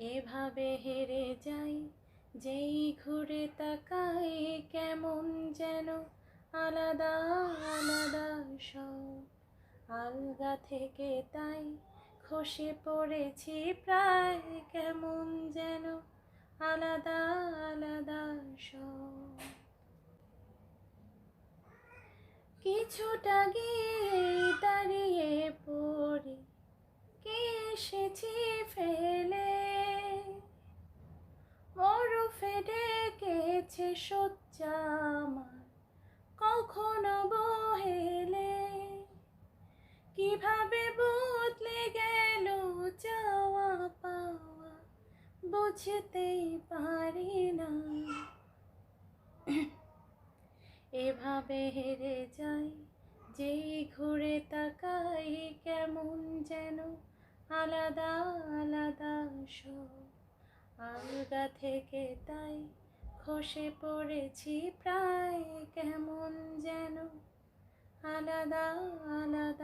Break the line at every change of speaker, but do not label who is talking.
এভাবে হেরে যাই, যেই ঘুরে তাকাই কেমন যেন আলাদা আলাদা সব। আলগা থেকে তাই খসে পড়েছি প্রায় কেমন যেন আলাদা আলাদা সব। কিছুটা গিয়ে দাঁড়িয়ে পড়ে, কে এসেছি ফেলে? ডেকেছে সজ্জা আমার, কখনো বহেলে। কীভাবে বদলে গেল যাওয়া পাওয়া, বুঝতেই পারি না। এভাবে হেরে যাই, যেই ঘুরে তাকাই, কেমন যেন আলাদা আলাদা সব। আলগা থেকে তাই খসে পড়েছি প্রায় কেমন যেন? আলাদা আলাদা